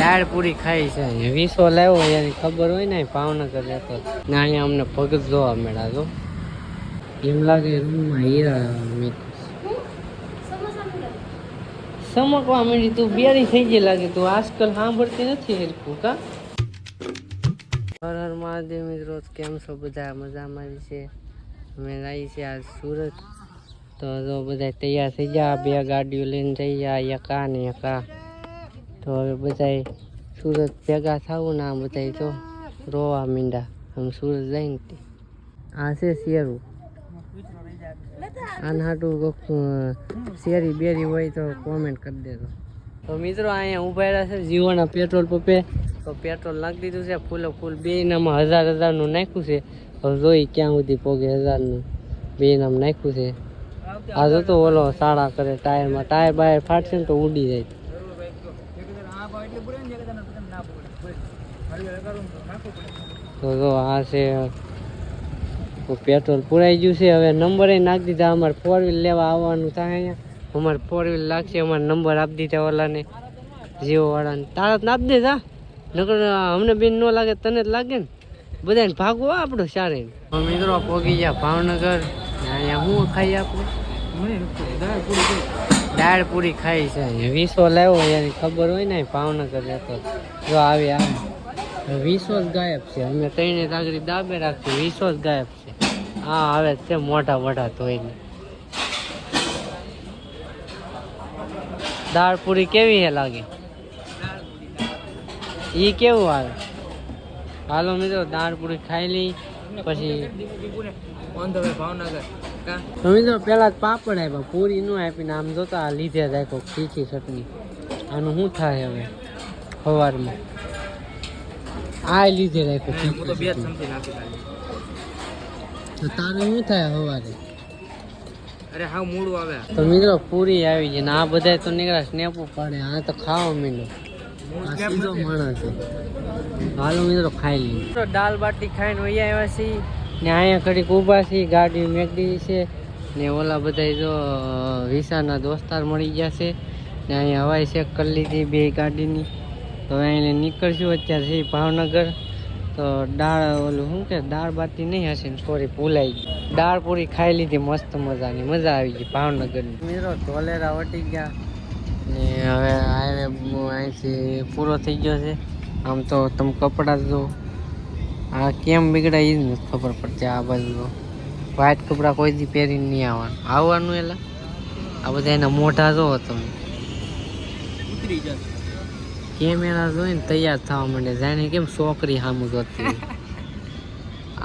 દાળ પૂરી ખાઈ છે. વીસો લાવ્યો એની ખબર હોય ને ભાવનગર રહેતો. ને અહીંયા અમને પગ જોવા મળ્યા તો એમ લાગે રૂમમાં હીરા સમકવા માંડી તું બેરી થઈ ગઈ લાગે. તું આજકાલ સાંભળતી નથી હેરકું કા? હર હર મહાદેવ મિત્રો કેમ છો બધા? મજામાં છે. અમે લાવી છે આજ સુરત. તો જો બધા તૈયાર થઈ ગયા બે ગાડીઓ લઈને જઈ ગયા એકા ને એકા તો હવે બધા સુરત ભેગા થવું ને આ બધા જો રોવા મીંડા. આમ સુરત જઈને આ છે શેરું. આના હાટું શેરી બેરી હોય તો કોમેન્ટ કરી દેજો. તો મિત્રો અહીંયા ઊભા રહ્યા છે જીવોના પેટ્રોલ પંપે. તો પેટ્રોલ નાખી દીધું છે, ફૂલો ફૂલ બે નામાં હજાર હજારનું નાખ્યું છે. હવે જોઈ ક્યાં સુધી પોગે હજારનું. બે નામ નાખ્યું છે. આ જતો ઓલો સાડા કરે, ટાયરમાં ટાયર બાયર ફાટશે ને તો ઉડી જાય. તો જો આ છે પેટ્રોલ પુરાઈ ગયું છે. હવે નંબરે નાખી દીધા અમારે ફોર વ્હીલ લેવા આવવાનું થાય અહીંયા. અમારે ફોર વ્હીલ લાગશે અમારે નંબર આપી દીધા ઓલાને જીઓ વાળાને. તારા જ આપી દેતા નકર અમને બેન ન લાગે તને જ લાગે ને. બધાને ભાગવું આપણું સારે મિત્રો પોગી ગયા ભાવનગર. અહીંયા શું ખાઈ આપણે દાળ પૂરી ખાઈ છે. વીસો લાવ્યો એની ખબર હોય ને ભાવનગર જતો જો આવી આવે વીસો જ ગાયબ છે. અમે ત્રણે તાગડી દાબે રાખી વિશ્વાસ ગાયબ છે. આ આવે છે મોઢા મોટા ધોઈને. દાળ પૂરી કેવી હે લાગે? એ કેવું આવે? હાલો મિત્રો, દાળ પૂરી ખાઈ લઈ, પછી તો મિત્રો, પેલા પાપડ આપ્યા પૂરી નું આપીને આમ જોતા લીધે રાખો ખીચી ચટણી. આનું શું થાય હવે? સવારમાં આ લીધે રાખ્યો તીખી નાખી તો તારું શું થાય હવારે? અરે હા મૂળું આવે. તો મિત્રો પૂરી આવી છે ને આ બધા તો નીકળ્યા સ્નેપો પાડે આ તો ખાવા મીંડો સીધો માણસ છે. હાલો મિત્રો ખાઈ લઈએ. તો દાલ બાટી ખાઈને વહી આવ્યા છીએ ને અહીંયા ઘડીક ઊભા છીએ ગાડી મેકડી છે ને ઓલા બધા જો વિસાના દોસ્તાર મળી ગયા છે ને અહીંયા હવાઈ ચેક કરી લીધી બે ગાડીની. તો અહીં નીકળશું અત્યારે છે ભાવનગર. તો દાળ ઓલું શું કે દાળ બાટી નહીં હશે ને સોરી ભૂલાઈ ગઈ. દાળ પૂરી ખાઈ લીધી મસ્ત મજાની મજા આવી ગઈ ભાવનગરની. મિત્રો ધોલેરા વટી ગયા. ને હવે હાઈવે અહીંથી પૂરો થઈ ગયો છે. આમ તો તમે કપડાં જો આ કેમ બગડાય એ જ નથી ખબર પડતી આ બાજુ વ્હાઈટ કપડાં કોઈ દી પહેરીને નહીં આવવાનું. આવવાનું એલા? આ બધા એના મોઢા જોવો તમે. ઉતરી જશે કેમેરા જોઈને તૈયાર થવા માંડે. જાણે કેમ છોકરી સામું જોતી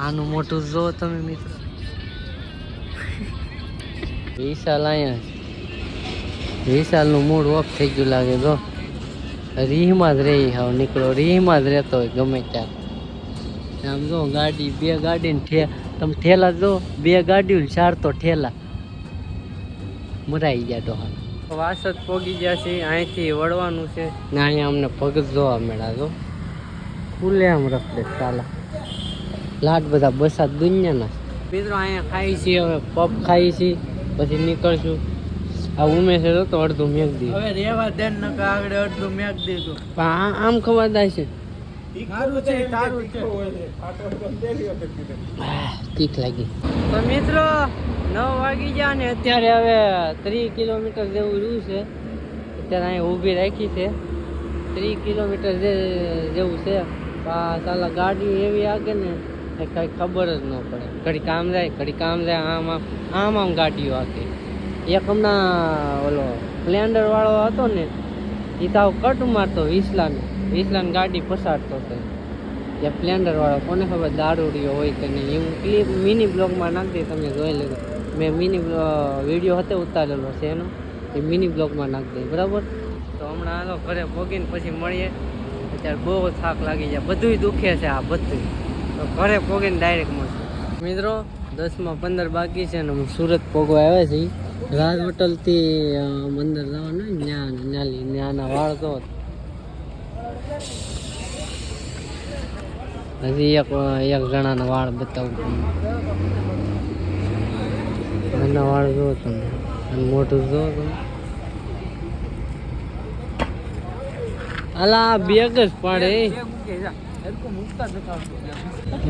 આનું મોટું જો તમે મિત્રો. વિશાલ અહીંયા. વિશાલનું મૂડ ઓફ થઈ ગયું લાગે જો. રીહમાં જ રહી હાવ, નીકળો. રીહમાં જ રહેતો હોય ગમે ત્યારે આમ જો ગાડી, બે ગાડી ને તમે ઠેલા જો બે ગાડીઓ ચાર તો ઠેલા. મરાઈ ગયા ડોહા વાસદ પોગી ગયા છે અહીંથી વળવાનું છે. ને અહીંયા અમને પગ જોવા મળ્યા તો ખુલ્લે આમ રખડે ચાલા લાટ બધા બસા દુનિયાના. મિત્રો અહીંયા ખાઈ છીએ હવે પપ ખાઈ છીએ પછી નીકળશું. આ ઉમેશ હતો તો અડધું મેક દીધું. હવે રેવા દે નકા આગળ અડધું મેક દીધું. આમ ખબર થાય છે. લાગી. તો મિત્રો નવ વાગી ગયા ને અત્યારે હવે ત્રીસ કિલોમીટર જેવું રહ્યું છે. અત્યારે અહીંયા ઊભી રાખી છે. ત્રીસ કિલોમીટર જે જેવું છે. આ સાલા ગાડી એવી આગે ને એ કઈ ખબર જ ન પડે. ઘડી કામ જાય ઘડી કામ જાય આમ આમ આમ આમ ગાડીઓ આગે. એક હમણાં ઓલો સ્પ્લેન્ડર વાળો હતો ને એ તાવ કટ મારતો વિસલાને. વિસલાને ગાડી પસારતો થશે જે વાળો કોને ખબર દારૂડિયો હોય કે નહીં? એવું ક્લિપ મિની બ્લોગમાં નાખી તમે જોઈ લેજો મેં મિની વીડિયો હતો ઉતારેલો છે એનો. એ મિની બ્લોગમાં નાખી દઈ બરાબર? તો હમણાં હાલો ઘરે ભોગીને પછી મળીએ. અત્યારે બહુ થાક લાગી જાય. બધુંય દુખે છે આ બધું તો ઘરે પોગીને ડાયરેક્ટ મળશે. મિત્રો, દસમાં પંદર બાકી છે ને હું સુરત પોગવા આવ્યા છીએ રાજ હોટલથી મંદિર જવાનું હોય ને ત્યાં, ન્યાલી, ત્યાંના વાળ તો હજી એક એક જણાના વાળ બતાવું તમને વાળ જુઓ તમે મોઢું જુઓ તમે અલા બેગ જ પાડે.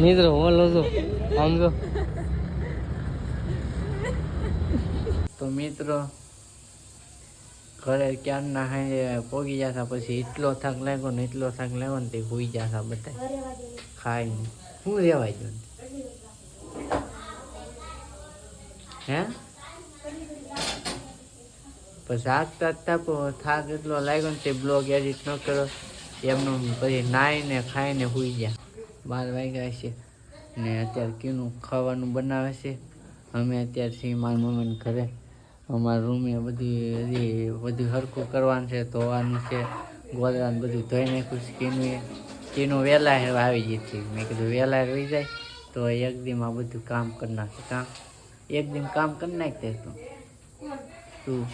મિત્રો ઓલો તો આમ જો. તો મિત્રો ઘરે ક્યારના હે પોગી જતા પછી એટલો થાક લાગ્યો ને એટલો થાક લાગ્યો ને તે હોઈ જતા બધા ખાઈને શું રેવાય જો હે? પછી આગતા આગતા થાક એટલો લાગ્યો ને તે બ્લોગ એડિટ ન કર્યો. એમનું પછી નાહીને ખાઈને સુઈ ગયા. બાર વાગ્યા છે ને અત્યારે કીનું ખાવાનું બનાવે છે. અમે અત્યારથી મારી મમ્મીને ઘરે. અમારા રૂમે બધી હજી બધું સરખું કરવાનું છે, ધોવાનું છે, ગોદરાને બધું ધોઈ નાખ્યું છે. કીનું કીનું વહેલા આવી હતી. મેં કીધું વહેલા રહી જાય તો એક દીમાં બધું કામ કરી નાખે. કામ એક દિન કામ કરી નાખતે તું. તું.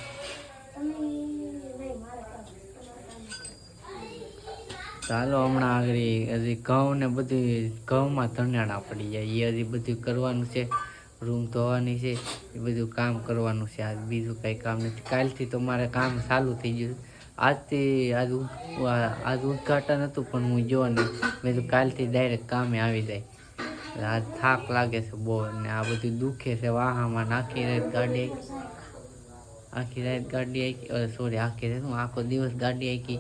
ચાલો હમણાં આગળ હજી ઘઉં ને બધી ઘઉંમાં ધનાણા પડી જાય. એ હજી બધું કરવાનું છે. રૂમ ધોવાની છે, એ બધું કામ કરવાનું છે. આજ બીજું કંઈ કામ નથી. કાલથી તો મારે કામ ચાલુ થઈ ગયું આજથી આજ ઉદ- આ- આજ ઉદઘાટન હતું, પણ હું જો ને મેં તો કાલથી ડાયરેક્ટ કામે આવી જાય. એટલે આજ થાક લાગે છે બહુ ને આ બધું દુખે છે. વાહામાં નાખી રાત ગાડી આખી. રાત ગાડી આખી. સોરી આખી રાત હું આખો દિવસ ગાડી આખી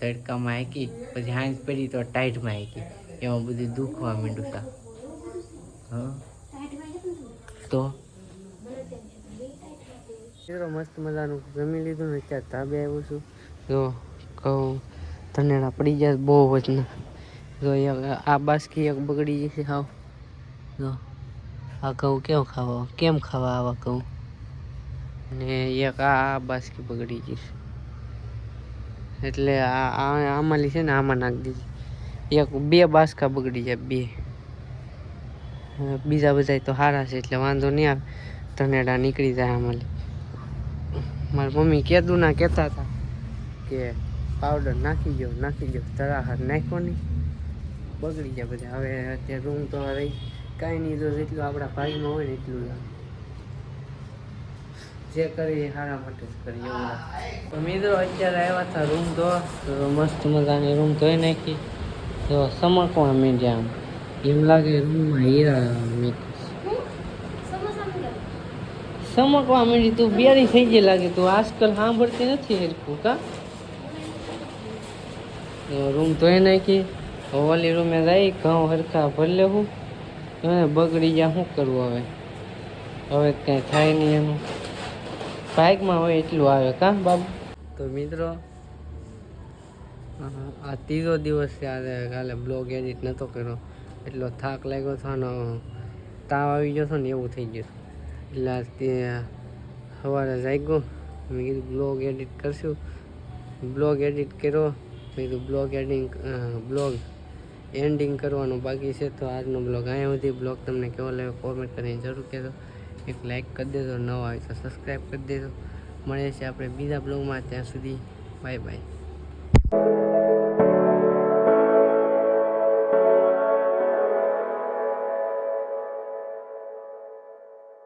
તડકામાં આખી, પછી હાંજ પડી તો ટાઈટમાં આખી. એમાં બધું દુખવા માંડ્યું છે. હા. તો? મસ્ત મજાનું. જમી લીધું ને ત્યાં ધાબે આવ્યો છું. જો કહું ધનેડા પડી જાય બહુ વજન. જો આ બાસકી એક બગડી જશે હાવ. જો, આ કહું કેમ ખાવા કેમ ખાવા આવા ઘઉં? ને એક આ બાસકી બગડી જશે એટલે આ આમાં છે ને આમાં નાખી દીધી. એક બે બાસકા બગડી જાય, બે. બીજા બધા તો સારા છે, એટલે વાંધો નહીં આવે. ધનેડા નીકળી જાય આમાં. મારી મમ્મી કીધું ના કહેતા હતા કે પાવડર નાખી ગયો નાખી ગયો તરાહાર નાખ્યો નહીં. બગડી જાય બધા. હવે અત્યારે રૂમ તો રહી કાંઈ નહીં, જો જેટલું આપણા ભાઈમાં હોય ને એટલું જ આવે. જે કરીએ એ સારા માટે જ કરીએ એવું લાગે. તો મિત્રો, અત્યારે આવ્યા હતા રૂમ ધોવા તો મસ્ત મજાની રૂમ ધોઈ નાખી. તો સમકવા માંડ્યા આમ. એમ લાગે રૂમમાં હીરા મેં સમકવા માંડી તું બેરી થઈ ગઈ લાગે તું આજકાલ સાંભળતી નથી હરખું કા રૂમ ધોઈ નાખી હવે ઓલી રૂમે જઈ ઘઉં હરખા ભરી લેવું હવે બગડી ગયા શું કરવું હવે હવે કાંઈ થાય નહીં એનું બાઇકમાં હોય એટલું આવે કા બાબુ તો મિત્રો આ- આ ત્રીજો દિવસ છે આજે કાલે બ્લોગ એડિટ નહોતો કર્યો એટલો થાક લાગ્યો હતો અને તાવ આવી ગયો હતો ને એવું થઈ ગયું એટલે તે સવારે જાગ્યો. મેં કીધું, બ્લોગ એડિટ કરશું. બ્લોગ એડિટ કર્યો. મેં કીધું, બ્લોગ એડિંગ બ્લોગ એન્ડિંગ કરવાનું બાકી છે. તો આજનો બ્લોગ અહીંયા સુધી. બ્લોગ તમને કેવો લાગ્યો કોમેન્ટ કરીને જરૂર કહેજો. એક લાઇક કરી દેજો. નવા આવે તો સબસ્ક્રાઈબ કરી દેજો. મળે છે આપણે બીજા બ્લોગમાં. ત્યાં સુધી બાય બાય